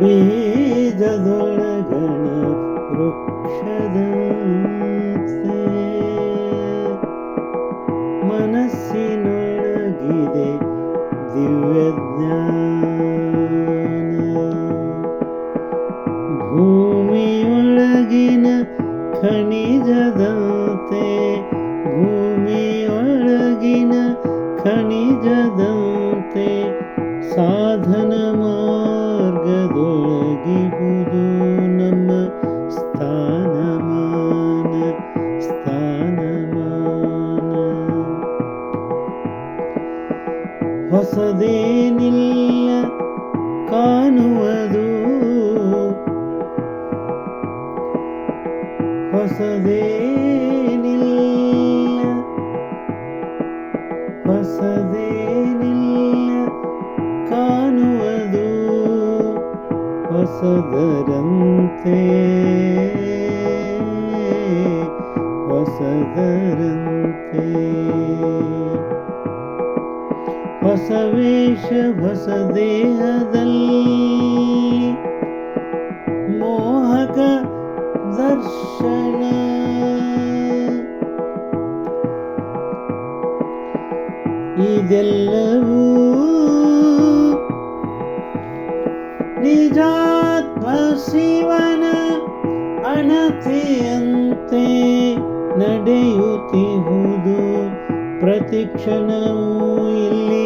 ಬೀಜದೊಳಗಣ ವೃಕ್ಷದಂತೆ ಮನಸ್ಸಿನೊಳಗಿದೆ ದಿವ್ಯಜ್ಞಾನ. ಭೂಮಿಯೊಳಗಿನ ಖನಿಜದಂತೆ ಭೂಮಿಯೊಳಗಿನ ಖನಿಜದಂತೆ ಸಾಧನ ಮಾರ್ಗದೊಳಗಿಹುದು ನಮ್ಮ ಸ್ಥಾನಮಾನ ಸ್ಥಾನಮಾನ ಹೊಸದೇನಿಲ್ಲ ಹೊಸದರಂತೆ. ಹೊಸದರಂತೆ. ಹೊಸ ವೇಷ ಹೊಸ ದೇಹದಲ್ಲಿ ಮೋಹಕ ದರ್ಶನ. ಇದೆಲ್ಲವೂ ನಿಜಾತ್ಮ ಶಿವನ ಅಣತೆಯಂತೆ ನಡೆಯುತ್ತಿಹುದು ಪ್ರತಿಕ್ಷಣವೂ ಇಲ್ಲಿ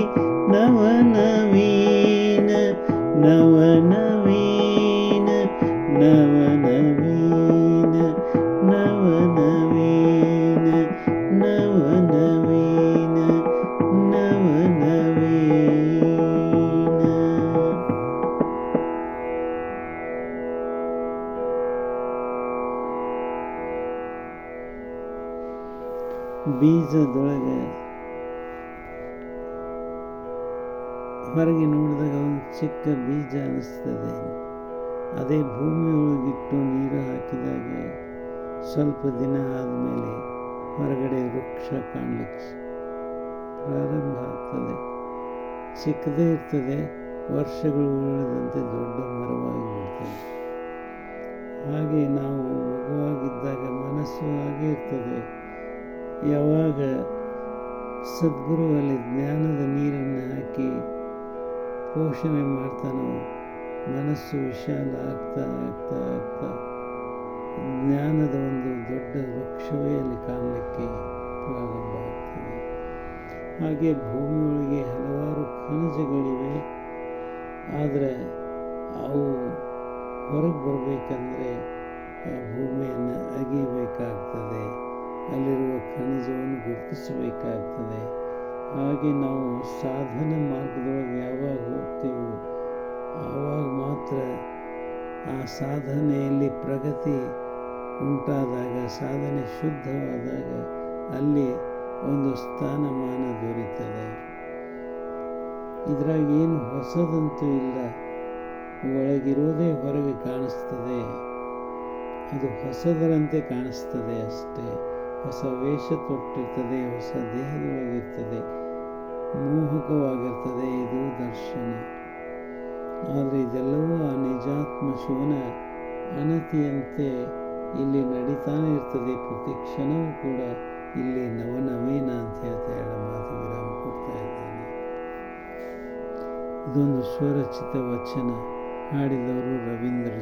ನವನವೀನ ನವನವೀನ ನವನವೀನ. ಬೀಜದೊಳಗೆ ಹೊರಗೆ ನೋಡಿದಾಗ ಒಂದು ಚಿಕ್ಕ ಬೀಜ ಅನ್ನಿಸ್ತದೆ ಅದೇ ಭೂಮಿಯೊಳಗಿಟ್ಟು ನೀರು ಹಾಕಿದಾಗ ಸ್ವಲ್ಪ ದಿನ ಆದಮೇಲೆ ಹೊರಗಡೆ ವೃಕ್ಷ ಕಾಣಲಿಕ್ಕೆ ಪ್ರಾರಂಭ ಆಗ್ತದೆ. ಚಿಕ್ಕದೇ ಇರ್ತದೆ, ವರ್ಷಗಳು ಉಳಿದಂತೆ ದೊಡ್ಡ ಮರವಾಗಿ ಬಿಡ್ತದೆ ಹಾಗೆ ನಾವು ಮಗುವಾಗಿದ್ದಾಗ ಮನಸ್ಸು ಹಾಗೆ ಇರ್ತದೆ. ಯಾವಾಗ ಸದ್ಗುರು ಅಲ್ಲಿ ಜ್ಞಾನದ ನೀರನ್ನು ಹಾಕಿ ಪೋಷಣೆ ಮಾಡ್ತಾನೋ, ಮನಸ್ಸು ವಿಶಾಲ ಆಗ್ತಾ ಆಗ್ತಾ ಆಗ್ತಾ ಜ್ಞಾನದ ಒಂದು ದೊಡ್ಡ ವೃಕ್ಷವೇ ಅಲ್ಲಿ ಕಾಣಲಿಕ್ಕೆ ಪ್ರಾರಂಭ ಆಗ್ತದೆ. ಹಾಗೆ ಭೂಮಿಯೊಳಗೆ ಹಲವಾರು ಖನಿಜಗಳಿವೆ. ಆದರೆ ಅವು ಹೊರಗೆ ಬರಬೇಕಂದ್ರೆ ಆ ಭೂಮಿಯನ್ನು ಅಗಿಬೇಕಾಗ್ತದೆ ಅಲ್ಲಿರುವ ಖನಿಜವನ್ನು ಗುರುತಿಸಬೇಕಾಗ್ತದೆ. ಹಾಗೆ ನಾವು ಸಾಧನ ಮಾರ್ಗದೊಳಗೆ ಯಾವಾಗ ಹೋಗ್ತೀವೋ, ಆವಾಗ ಮಾತ್ರ ಆ ಸಾಧನೆಯಲ್ಲಿ ಪ್ರಗತಿ ಉಂಟಾದಾಗ, ಸಾಧನೆ ಶುದ್ಧವಾದಾಗ ಅಲ್ಲಿ ಒಂದು ಸ್ಥಾನಮಾನ ದೊರೀತದೆ ಇದ್ರಾಗ ಏನು ಹೊಸದಂತೂ ಇಲ್ಲ. ಒಳಗಿರೋದೇ ಹೊರಗೆ ಕಾಣಿಸ್ತದೆ. ಅದು ಹೊಸದರಂತೆ ಕಾಣಿಸ್ತದೆ ಅಷ್ಟೇ. ಹೊಸ ವೇಷ ತೊಟ್ಟಿರ್ತದೆ, ಹೊಸ ದೇಹದೊಳಗಿರ್ತದೆ, ಮೋಹಕವಾಗಿರ್ತದೆ ಇದು ದರ್ಶನ. ಆದರೆ ಇದೆಲ್ಲವೂ ಆ ನಿಜಾತ್ಮ ಶಿವನ ಅನತಿಯಂತೆ ಇಲ್ಲಿ ನಡೀತಾನೆ ಇರ್ತದೆ. ಪ್ರತಿ ಕ್ಷಣವೂ ಕೂಡ ಇಲ್ಲಿ ನವನವೀನ ಅಂತ ಹೇಳ್ತಾ ಮಾತು ವಿರಾಮ ಕೊಡ್ತಾ ಇದ್ದೇನೆ. ಇದೊಂದು ಸ್ವರಚಿತ ವಚನ ಹಾಡಿದವರು ರವೀಂದ್ರ